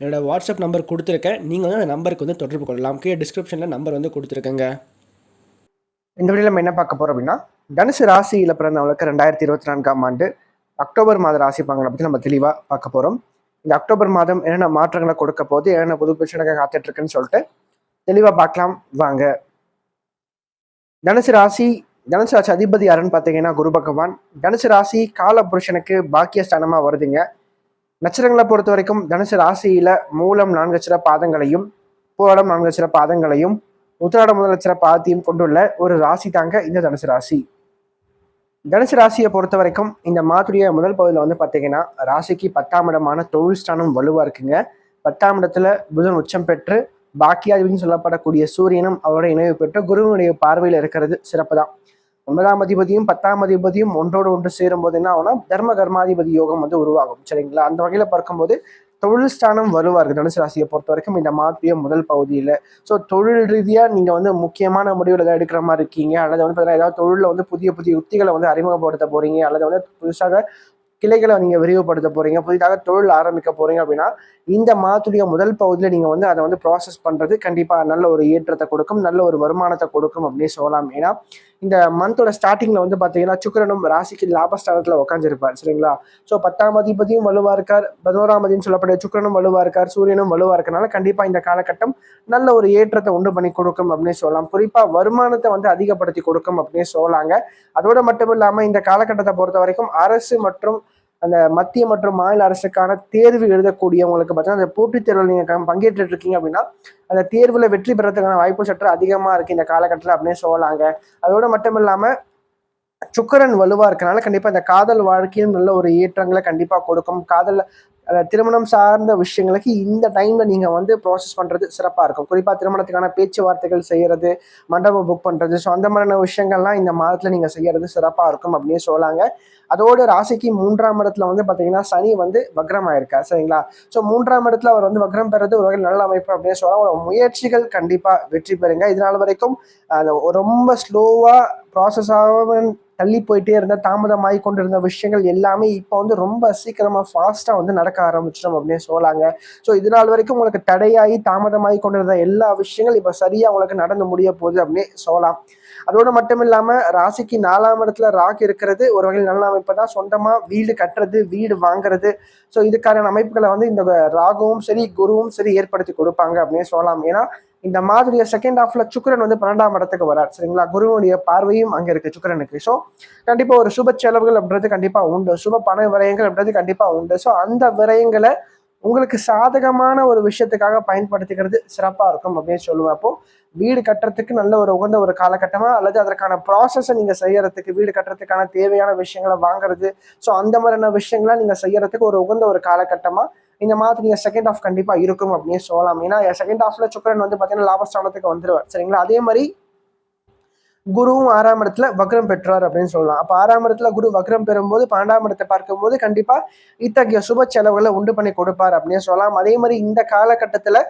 என்னோடய WhatsApp number கொடுத்துருக்கேன். நீங்கள் வந்து அந்த நம்பருக்கு வந்து தொடர்பு கொள்ளலாம். கீழே டிஸ்கிரிப்ஷனில் நம்பர் வந்து கொடுத்துருக்கேங்க. இந்த வீடியோவில் நம்ம என்ன பார்க்க போகிறோம் அப்படின்னா தனுசு ராசியில் பிறந்தவங்களுக்கு ரெண்டாயிரத்தி இருபத்தி நான்காம் ஆண்டு அக்டோபர் மாத ராசி பங்களை பற்றி நம்ம தெளிவாக பார்க்க போகிறோம் இந்த அக்டோபர் மாதம் என்னென்ன மாற்றங்களை கொடுக்க போது என்னென்ன புது பிரச்சனைகள் காத்துட்ருக்குன்னு சொல்லிட்டு தெளிவாக பார்க்கலாம். வாங்க. தனுசு ராசி தனுசு ராசி அதிபதி யாருன்னு பார்த்தீங்கன்னா குரு பகவான். தனுசு ராசி கால புருஷனுக்கு பாக்கியஸ்தானமாக வருதுங்க. நட்சத்திரங்களை பொறுத்த வரைக்கும் தனுசு ராசியில மூலம் நான்கு அச்சர பாதங்களையும் பூராடம் நான்கு அச்சர பாதங்களையும் உத்திராடம் முதல் அச்சர பாதத்தையும் கொண்டுள்ள ஒரு ராசி தாங்க இந்த தனுசு ராசி. தனுசு ராசியை பொறுத்த வரைக்கும் இந்த மாதுடைய முதல் பகுதியில் வந்து பார்த்தீங்கன்னா ராசிக்கு பத்தாம் இடமான தொழில் ஸ்தானம் வலுவாக இருக்குங்க. பத்தாம் இடத்துல புதன் உச்சம் பெற்று பாக்கியாதிபதினு சொல்லப்படக்கூடிய சூரியனும் அவரோட இணைவு பெற்று குருவினுடைய பார்வையில் இருக்கிறது சிறப்பு தான் ஒன்பதாம் அதிபதியும் பத்தாம் அதிபதியும் ஒன்றோடு ஒன்று சேரும் போது என்ன ஆகும்னா தர்ம கர்மாதிபதி யோகம் வந்து உருவாகும் சரிங்களா? அந்த வகையில் பார்க்கும்போது தொழில் ஸ்தானம் வருவார்கள் தனுசு ராசியை பொறுத்த வரைக்கும் இந்த மாத்திய முதல் பகுதியில். ஸோ தொழில் ரீதியாக நீங்கள் வந்து முக்கியமான முடிவில் ஏதாவது எடுக்கிற மாதிரி இருக்கீங்க அல்லது வந்து பார்த்தீங்கன்னா ஏதாவது தொழிலில் வந்து புதிய புதிய யுக்திகளை வந்து அறிமுகப்படுத்த போகிறீங்க அல்லது வந்து புதுசாக கிளைகளை நீங்கள் விரிவுபடுத்த போகிறீங்க புதிதாக தொழில் ஆரம்பிக்க போகிறீங்க அப்படின்னா இந்த மாத்துடைய முதல் பகுதியில் நீங்கள் வந்து அதை வந்து ப்ராசஸ் பண்ணுறது கண்டிப்பாக நல்ல ஒரு ஏற்றத்தை கொடுக்கும் நல்ல ஒரு வருமானத்தை கொடுக்கும் அப்படின்னு சொல்லலாம். ஏன்னா இந்த மந்தோட ஸ்டார்டிங்கில் வந்து பார்த்தீங்கன்னா சுக்கரனும் ராசிக்கு லாபஸ்தானத்தில் உட்காந்துருப்பார் சரிங்களா? ஸோ பத்தாம் அதிபதியும் வலுவாக இருக்கார். பதினோராம் அதின்னு சொல்லக்கூடிய சுக்கரனும் வலுவாக இருக்கார். சூரியனும் வலுவாக இருக்கனால கண்டிப்பாக இந்த காலகட்டம் நல்ல ஒரு ஏற்றத்தை உண்டு பண்ணி கொடுக்கும் அப்படின்னு சொல்லலாம். குறிப்பாக வருமானத்தை வந்து அதிகப்படுத்தி கொடுக்கும் அப்படின்னு சொல்லலாங்க அதோடு மட்டும் இல்லாமல் இந்த காலகட்டத்தை பொறுத்த வரைக்கும் அரசு மற்றும் அந்த மத்திய மற்றும் மாநில அரசுக்கான தேர்வு எழுதக்கூடியவங்களுக்கு பார்த்தீங்கன்னா அந்த போட்டித் தேர்வில் நீங்கள் பங்கேற்று இருக்கீங்க அப்படின்னா அந்த தேர்வில் வெற்றி பெறத்துக்கான வாய்ப்பு சற்று அதிகமாக இருக்குது இந்த காலகட்டத்தில் அப்படின்னு சொல்லலாங்க. அதோடு மட்டும் இல்லாமல் சுக்கரன் வலுவாக இருக்கனால கண்டிப்பாக இந்த காதல் வாழ்க்கையும் நல்ல ஒரு ஏற்றங்களை கண்டிப்பாக கொடுக்கும். காதல் திருமணம் சார்ந்த விஷயங்களுக்கு இந்த டைமில் நீங்கள் வந்து ப்ராசஸ் பண்ணுறது சிறப்பாக இருக்கும். குறிப்பாக திருமணத்துக்கான பேச்சுவார்த்தைகள் செய்கிறது மண்டபம் புக் பண்ணுறது ஸோ அந்த மாதிரியான விஷயங்கள்லாம் இந்த மாதத்தில் நீங்கள் செய்கிறது சிறப்பாக இருக்கும் அப்படின்னு சொல்லாங்க அதோட ராசிக்கு மூன்றாம் இடத்துல வந்து பார்த்தீங்கன்னா சனி வந்து வக்ரம் ஆயிருக்கார் சரிங்களா? ஸோ மூன்றாம் இடத்துல அவர் வந்து வக்ரம் பெறது ஒரு வகையில் நல்ல அமைப்பு அப்படின்னு சொல்லலாம். ஒரு முயற்சிகள் கண்டிப்பாக வெற்றி பெறுங்க. இதனால் வரைக்கும் ரொம்ப ஸ்லோவாக ப்ராசஸ் ஆகும் தள்ளி போயிட்டே இருந்த தாமதமாகி கொண்டிருந்த விஷயங்கள் எல்லாமே இப்போ வந்து ரொம்ப சீக்கிரமாக ஃபாஸ்ட்டாக வந்து நடக்க ஆரம்பிச்சிடும் அப்படின்னு சொல்லலாங்க. ஸோ இது நாள் வரைக்கும் உங்களுக்கு தடையாகி தாமதமாகி கொண்டிருந்த எல்லா விஷயங்கள் இப்போ சரியாக உங்களுக்கு நடந்து முடிய போகுது அப்படின்னு சொல்லலாம். அதோடு மட்டும் இல்லாமல் ராசிக்கு நாலாம் இடத்துல ராக் இருக்கிறது ஒரு வகையில் நல்ல அமைப்பு தான். சொந்தமாக வீடு கட்டுறது வீடு வாங்குறது. ஸோ இதுக்கான அமைப்புகளை வந்து இந்த ராகுவும் சரி குருவும் சரி ஏற்படுத்தி கொடுப்பாங்க அப்படின்னு சொல்லலாம். ஏன்னா இந்த மாதிரி செகண்ட் ஹாஃப்ல சுக்கரன் வந்து பன்னெண்டாம் இடத்துக்கு வரார். சரிங்களா? குருவனுடைய பார்வையும் அங்கே இருக்கு சுக்கரனுக்கு. ஸோ கண்டிப்பாக ஒரு சுப செலவுகள் அப்படின்றது கண்டிப்பாக உண்டு. சுப பண விரயங்கள் அப்படின்றது கண்டிப்பாக உண்டு. ஸோ அந்த விரயங்களை உங்களுக்கு சாதகமான ஒரு விஷயத்துக்காக பயன்படுத்திக்கிறது சிறப்பாக இருக்கும் அப்படின்னு சொல்லுவேன். அப்போ வீடு கட்டுறதுக்கு நல்ல ஒரு உகந்த ஒரு காலகட்டமாக அல்லது அதற்கான ப்ராசஸை நீங்கள் செய்யறதுக்கு வீடு கட்டுறதுக்கான தேவையான விஷயங்களை வாங்குறது. ஸோ அந்த மாதிரியான விஷயங்களை நீங்கள் செய்யறதுக்கு ஒரு உகந்த ஒரு காலகட்டமாக இந்த மாதிரி நீங்கள் செகண்ட் ஆஃப் கண்டிப்பாக இருக்கும் அப்படின்னு சொல்லலாம். ஏன்னா செகண்ட் ஹாஃப்ல சுக்கரன் வந்து பார்த்தீங்கன்னா லாபஸ்தானத்துக்கு வந்துருவார். சரிங்களா? அதே மாதிரி குருவும் ஆறாம் இடத்துல வக்ரம் பெற்றார் அப்படின்னு சொல்லலாம். அப்போ ஆறாம் இடத்துல குரு வக்ரம் பெறும்போது பன்னெண்டாம் இடத்தை பார்க்கும்போது கண்டிப்பாக இத்தகைய சுப செலவுகளை உண்டு பண்ணி கொடுப்பார் அப்படின்னு சொல்லலாம். அதே மாதிரி இந்த காலகட்டத்தில்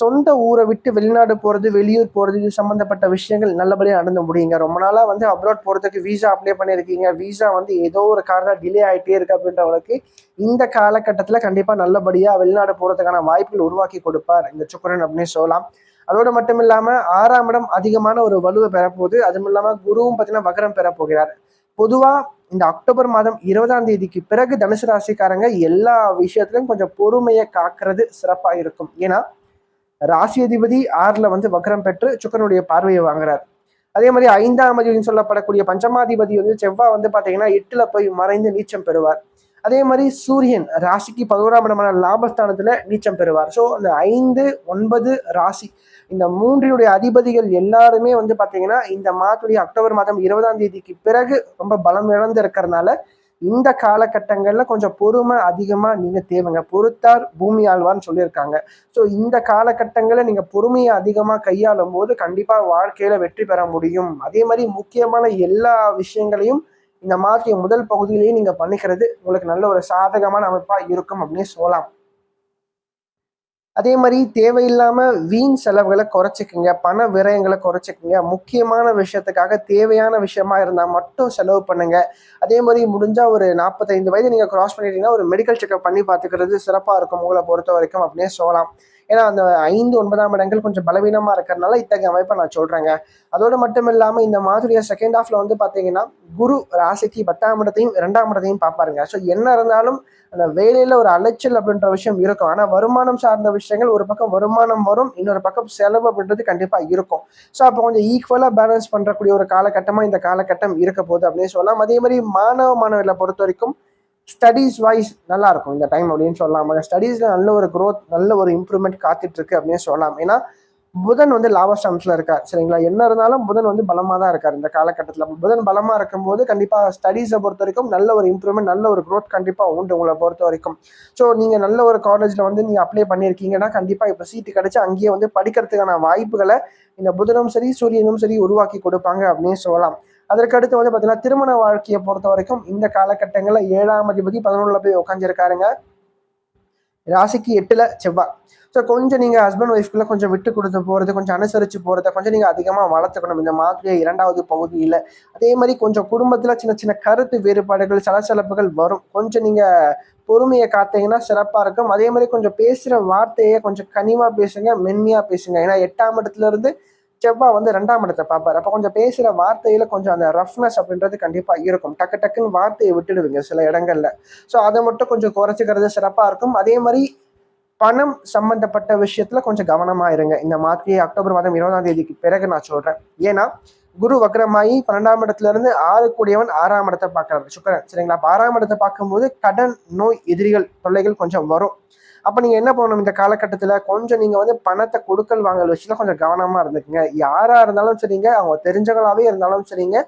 சொந்த ஊரை விட்டு வெளிநாடு போகிறது வெளியூர் போகிறது இது சம்மந்தப்பட்ட விஷயங்கள் நல்லபடியாக நடந்து முடியுங்க. ரொம்ப நாளாக வந்து அப்ராட் போகிறதுக்கு வீசா அப்ளை பண்ணியிருக்கீங்க. வீசா வந்து ஏதோ ஒரு காரணம் டிலே ஆகிட்டே இருக்கு அப்படின்றவங்களுக்கு இந்த காலகட்டத்தில் கண்டிப்பாக நல்லபடியாக வெளிநாடு போகிறதுக்கான வாய்ப்புகள் உருவாக்கி கொடுப்பார் இந்த சுக்கரன் அப்படின்னு சொல்லலாம். அதோடு மட்டும் இல்லாமல் ஆறாம் இடம் அதிகமான ஒரு வலுவை பெறப்போகுது. அதுவும் இல்லாமல் குருவும் பார்த்தீங்கன்னா வகரம் பெறப்போகிறார் பொதுவாக இந்த அக்டோபர் மாதம் இருபதாம் தேதிக்கு பிறகு தனுசு ராசிக்காரங்க எல்லா விஷயத்திலும் கொஞ்சம் பொறுமையை காக்கிறது சிறப்பாக இருக்கும். ஏன்னா ராசி அதிபதி ஆறில் வந்து வக்ரம் பெற்று சுக்கரனுடைய பார்வையை வாங்குறார். அதே மாதிரி ஐந்தாம் அதிபதினு சொல்லப்படக்கூடிய பஞ்சமாதிபதி வந்து செவ்வாய் வந்து பார்த்தீங்கன்னா எட்டில் போய் மறைந்து நீச்சம் பெறுவார். அதே மாதிரி சூரியன் ராசிக்கு பதினோராம் இடமான லாபஸ்தானத்தில் நீச்சம் பெறுவார். ஸோ அந்த ஐந்து ஒன்பது ராசி இந்த மூன்றினுடைய அதிபதிகள் எல்லாருமே வந்து பார்த்தீங்கன்னா இந்த மாதத்துடைய அக்டோபர் மாதம் இருபதாம் தேதிக்கு பிறகு ரொம்ப பலம் இழந்து இருக்கிறதுனால இந்த காலகட்டங்களில் கொஞ்சம் பொறுமை அதிகமாக நீங்கள் தேவைங்க. பொறுத்தார் பூமி ஆழ்வார்னு சொல்லியிருக்காங்க. ஸோ இந்த காலகட்டங்களில் நீங்கள் பொறுமையை அதிகமாக கையாளும் போது கண்டிப்பாக வாழ்க்கையில் வெற்றி பெற முடியும். அதே மாதிரி முக்கியமான எல்லா விஷயங்களையும் இந்த மாதிரி முதல் பகுதியிலேயே நீங்கள் பண்ணிக்கிறது உங்களுக்கு நல்ல ஒரு சாதகமான அமைப்பாக இருக்கும் அப்படின்னு சொல்லலாம். அதே மாதிரி தேவையில்லாமல் வீண் செலவுகளை குறைச்சிக்குங்க பண விரயங்களை குறைச்சிக்குங்க. முக்கியமான விஷயத்துக்காக தேவையான விஷயமா இருந்தால் மட்டும் செலவு பண்ணுங்க. அதே மாதிரி முடிஞ்சால் ஒரு நாற்பத்தைந்து வயது நீங்கள் கிராஸ் பண்ணிட்டீங்கன்னா ஒரு மெடிக்கல் செக்அப் பண்ணி பார்த்துக்கிறது சிறப்பாக இருக்கும். உங்களை பொறுத்த வரைக்கும் அப்படின்னே சொல்லலாம். ஏன்னா அந்த ஐந்து ஒன்பதாம் இடங்கள் கொஞ்சம் பலவீனமாக இருக்கிறதுனால இத்தகைய அமைப்பை நான் சொல்கிறேங்க அதோடு மட்டும் இல்லாமல் இந்த மாதிரியா செகண்ட் ஹாஃப்ல வந்து பார்த்தீங்கன்னா குரு ராசிக்கு பத்தாம் இடத்தையும் இரண்டாம் இடத்தையும் பார்ப்பாருங்க. ஸோ என்ன இருந்தாலும் அந்த வேலையில் ஒரு அலைச்சல் அப்படின்ற விஷயம் இருக்கும். ஆனால் வருமானம் சார்ந்த விஷயங்கள் ஒரு பக்கம் வருமானம் வரும் இன்னொரு பக்கம் செலவு அப்படின்றது கண்டிப்பாக இருக்கும். ஸோ அப்போ கொஞ்சம் ஈக்குவலாக பேலன்ஸ் பண்ணுறக்கூடிய ஒரு காலகட்டமாக இந்த காலகட்டம் இருக்க போகுது அப்படின்னு சொல்லலாம். அதே மாதிரி மாணவ மாணவர்களை பொறுத்த வரைக்கும் ஸ்டடீஸ் வைஸ் நல்லா இருக்கும் இந்த டைம் அப்படின்னு சொல்லலாம் ஸ்டடீஸில் நல்ல ஒரு க்ரோத் நல்ல ஒரு இம்ப்ரூவ்மெண்ட் காத்துட்ருக்கு அப்படின்னு சொல்லலாம் ஏன்னா புதன் வந்து லாபஸ்டாம்ஸ்ல இருக்கார் சரிங்களா? என்ன இருந்தாலும் புதன் வந்து பலமாக தான் இருக்கார் இந்த காலகட்டத்தில். புதன் பலமாக இருக்கும்போது கண்டிப்பாக ஸ்டடீஸை பொறுத்த வரைக்கும் நல்ல ஒரு இம்ப்ரூவ்மெண்ட் நல்ல ஒரு க்ரோத் கண்டிப்பாக உண்டு உங்களை பொறுத்த வரைக்கும். ஸோ நீங்கள் நல்ல ஒரு காலேஜில் வந்து நீங்கள் அப்ளை பண்ணியிருக்கீங்கன்னா கண்டிப்பாக இப்போ சீட்டு கிடைச்சி அங்கேயே வந்து படிக்கிறதுக்கான வாய்ப்புகளை இந்த புதனும் சரி சூரியனும் சரி உருவாக்கி கொடுப்பாங்க அப்படின்னு சொல்லலாம். அதற்கடுத்து வந்து பார்த்தீங்கன்னா திருமண வாழ்க்கையை பொறுத்த வரைக்கும் இந்த காலகட்டங்களில் ஏழாம் அதிபதி பதினொன்றில் போய் உட்காந்துருக்காருங்க ராசிக்கு எட்டில் செவ்வாய். ஸோ கொஞ்சம் நீங்கள் ஹஸ்பண்ட் ஒய்ஃப்குள்ள கொஞ்சம் விட்டு கொடுத்து போகிறது கொஞ்சம் அனுசரித்து போகிறத கொஞ்சம் நீங்கள் அதிகமாக வளர்த்துக்கணும். இந்த மாதிரி இரண்டாவது பகுதியில். அதே மாதிரி கொஞ்சம் குடும்பத்தில் சின்ன சின்ன கருத்து வேறுபாடுகள் சலசலப்புகள் வரும். கொஞ்சம் நீங்கள் பொறுமையை காத்தீங்கன்னா சிறப்பாக இருக்கும். அதே மாதிரி கொஞ்சம் பேசுகிற வார்த்தையை கொஞ்சம் கனிவாக பேசுங்க மென்மையாக பேசுங்க. ஏன்னா எட்டாம் இடத்துல இருந்து செவ்வாய் வந்து ரெண்டாம் இடத்தை பார்ப்பார். அப்போ கொஞ்சம் பேசுகிற வார்த்தையில் கொஞ்சம் அந்த ரஃப்னஸ் அப்படின்றது கண்டிப்பாக இருக்கும். டக்கு டக்குன்னு வார்த்தையை விட்டுடுவீங்க சில இடங்களில். ஸோ அதை மட்டும் கொஞ்சம் குறைச்சிக்கிறது சிறப்பாக இருக்கும். அதே மாதிரி பணம் சம்பந்தப்பட்ட விஷயத்துல கொஞ்சம் கவனமா இருங்க. இந்த மாதிரி அக்டோபர் மாதம் இருபதாம் தேதிக்கு பிறகு நான் சொல்றேன். ஏன்னா குரு வக்ரமாயி பன்னெண்டாம் இடத்துல இருந்து ஆறு கூடியவன் ஆறாம் இடத்தை பார்க்கறாரு. சுக்கரன். சரிங்களா? அப்ப ஆறாம் இடத்தை பார்க்கும்போது கடன் நோய் எதிரிகள் தொல்லைகள் கொஞ்சம் வரும். அப்ப நீங்க என்ன பண்ணணும்? இந்த காலகட்டத்துல கொஞ்சம் நீங்க வந்து பணத்தை கொடுக்கல் வாங்கல் விஷயத்துல கொஞ்சம் கவனமா இருந்துக்குங்க. யாரா இருந்தாலும் சரிங்க. அவங்க தெரிஞ்சவங்களாவே இருந்தாலும் சரிங்க.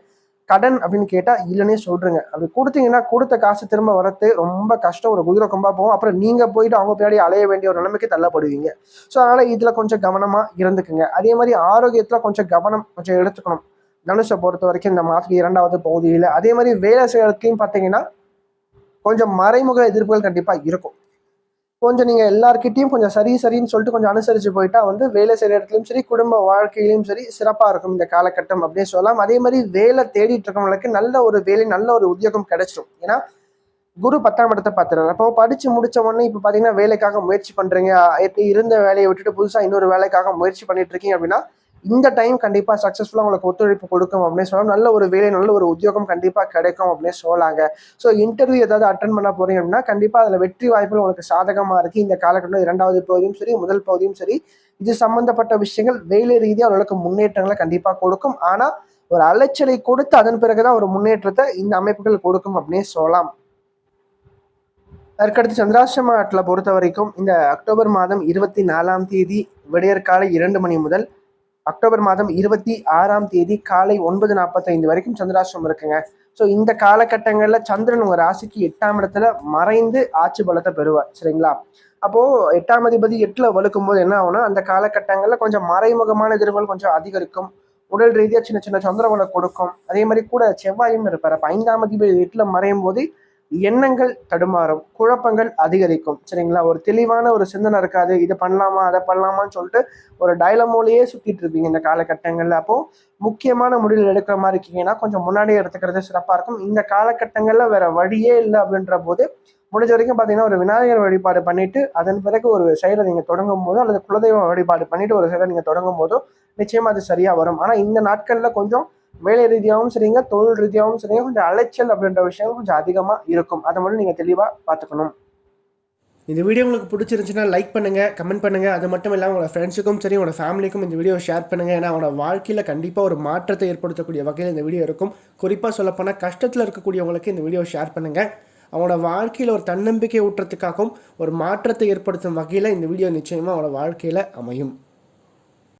கடன் அப்படின்னு கேட்டா இல்லைன்னே சொல்கிறேங்க அப்படி கொடுத்தீங்கன்னா கொடுத்த காசு திரும்ப வரது ரொம்ப கஷ்டம். ஒரு குதிரை கொம்பா போகும். அப்புறம் நீங்க போயிட்டு அவங்க பின்னாடி அலைய வேண்டிய ஒரு நிலைமைக்கு தள்ளப்படுவீங்க. ஸோ அதனால இதுல கொஞ்சம் கவனமா இருந்துக்குங்க. அதே மாதிரி ஆரோக்கியத்துல கொஞ்சம் கவனம் கொஞ்சம் எடுத்துக்கணும். தனுஷை பொறுத்த வரைக்கும் இந்த மாதத்துக்கு இரண்டாவது பகுதியில். அதே மாதிரி வேலை செய்யறதுலையும் பார்த்தீங்கன்னா கொஞ்சம் மறைமுக எதிர்ப்புகள் கண்டிப்பாக இருக்கும். கொஞ்சம் நீங்கள் எல்லார்கிட்டயும் கொஞ்சம் சரி சரின்னு சொல்லிட்டு கொஞ்சம் அனுசரித்து போயிட்டா வந்து வேலை செய்கிற இடத்துலையும் சரி குடும்ப வாழ்க்கையிலையும் சரி சிறப்பாக இருக்கும் இந்த காலகட்டம் அப்படியே சொல்லலாம். அதே மாதிரி வேலை தேடிட்டு இருக்கவங்களுக்கு நல்ல ஒரு வேலை நல்ல ஒரு உத்தியோகம் கிடைச்சிடும் ஏன்னா குரு பத்தாம் இடத்தை பார்த்துறாரு அப்போ படிச்சு முடிச்ச உடனே இப்போ பார்த்தீங்கன்னா வேலைக்காக முயற்சி பண்றீங்க. இருந்த வேலையை விட்டுட்டு புதுசாக இன்னொரு வேலைக்காக முயற்சி பண்ணிட்டு இருக்கீங்க அப்படின்னா இந்த டைம் கண்டிப்பாக சக்ஸஸ்ஃபுல்லாக உங்களுக்கு ஒத்துழைப்பு கொடுக்கும் அப்படின்னு சொல்லலாம் நல்ல ஒரு வேலை நல்ல ஒரு உத்தியோகம் கண்டிப்பாக கிடைக்கும் அப்படின்னு சொல்லலாங்க ஸோ இன்டர்வியூ ஏதாவது அட்டன் பண்ண போறீங்க அப்படின்னா கண்டிப்பாக அதில் வெற்றி வாய்ப்புகள் உங்களுக்கு சாதகமாக இருக்குது இந்த காலகட்டம் இரண்டாவது பகுதியும் சரி முதல் பகுதியும் சரி. இது சம்பந்தப்பட்ட விஷயங்கள் வேலை ரீதியாக அவர்களுக்கு முன்னேற்றங்களை கண்டிப்பாக கொடுக்கும். ஆனால் ஒரு அலைச்சலை கொடுத்து அதன் பிறகுதான் ஒரு முன்னேற்றத்தை இந்த அமைப்புகள் கொடுக்கும் அப்படின்னு சொல்லலாம். அதற்கடுத்து சந்திராசிரமத்தில் பொறுத்த வரைக்கும் இந்த அக்டோபர் மாதம் இருபத்தி நாலாம் தேதி விடியற்காலை இரண்டு மணி முதல் அக்டோபர் மாதம் இருபத்தி ஆறாம் தேதி காலை ஒன்பது நாற்பத்தைந்து வரைக்கும் சந்திராசிரமம் இருக்குங்க. ஸோ இந்த காலகட்டங்களில் சந்திரன் உங்கள் ராசிக்கு எட்டாம் இடத்துல மறைந்து ஆட்சி பலத்தை பெறுவார். சரிங்களா? அப்போது எட்டாம் அதிபதி எட்டில் வலுக்கும் போது என்ன ஆகும்னா அந்த காலகட்டங்களில் கொஞ்சம் மறைமுகமான எதிர்வுகள் கொஞ்சம் அதிகரிக்கும். உடல் ரீதியாக சின்ன சின்ன சந்திரவனை கொடுக்கும். அதே மாதிரி கூட செவ்வாயும் இருப்பார். அப்போ ஐந்தாம் அதிபதி எட்டில் மறையும் போது எண்ணங்கள் தடுமாறும் குழப்பங்கள் அதிகரிக்கும். சரிங்களா? ஒரு தெளிவான ஒரு சிந்தனை இருக்காது. இதை பண்ணலாமா அதை பண்ணலாமான்னு சொல்லிட்டு ஒரு டைலமோலையே சுத்திட்டு இருப்பீங்க இந்த காலகட்டங்கள்ல. அப்போ முக்கியமான முடிவில் எடுக்கிற மாதிரி இருக்கீங்கன்னா கொஞ்சம் முன்னாடியே எடுத்துக்கிறது சிறப்பா இருக்கும். இந்த காலகட்டங்கள்ல வேற வழியே இல்லை அப்படின்ற போது முடிஞ்ச வரைக்கும் பார்த்தீங்கன்னா ஒரு விநாயகர் வழிபாடு பண்ணிட்டு அதன் பிறகு ஒரு செயலை நீங்க தொடங்கும் போதோ அல்லது குலதெய்வ வழிபாடு பண்ணிட்டு ஒரு செயலை நீங்க தொடங்கும் போதோ நிச்சயமா அது சரியா வரும். ஆனா இந்த நாட்கள்ல கொஞ்சம் வேலை ரீதியாகவும் சரிங்க தொழில் ரீதியாகவும் சரிங்க கொஞ்சம் அலைச்சல் அப்படின்ற விஷயம் கொஞ்சம் அதிகமாக இருக்கும். அதை மட்டும் நீங்கள் தெளிவாக பார்த்துக்கணும். இந்த வீடியோ உங்களுக்கு பிடிச்சிருந்துச்சுன்னா லைக் பண்ணுங்கள் கமெண்ட் பண்ணுங்கள் அது மட்டும் இல்லாமல் உங்களோட ஃப்ரெண்ட்ஸுக்கும் சரி உங்களோட ஃபேமிலிக்கும் இந்த வீடியோ ஷேர் பண்ணுங்கள் ஏன்னா அவனோட வாழ்க்கையில் கண்டிப்பாக ஒரு மாற்றத்தை ஏற்படுத்தக்கூடிய வகையில் இந்த வீடியோ இருக்கும். குறிப்பாக சொல்லப்போனால் கஷ்டத்தில் இருக்கக்கூடியவங்களுக்கு இந்த வீடியோ ஷேர் பண்ணுங்கள் அவனோட வாழ்க்கையில் ஒரு தன்னம்பிக்கை ஊட்டுறதுக்காகவும் ஒரு மாற்றத்தை ஏற்படுத்தும் வகையில் இந்த வீடியோ நிச்சயமாக அவனோட வாழ்க்கையில் அமையும்.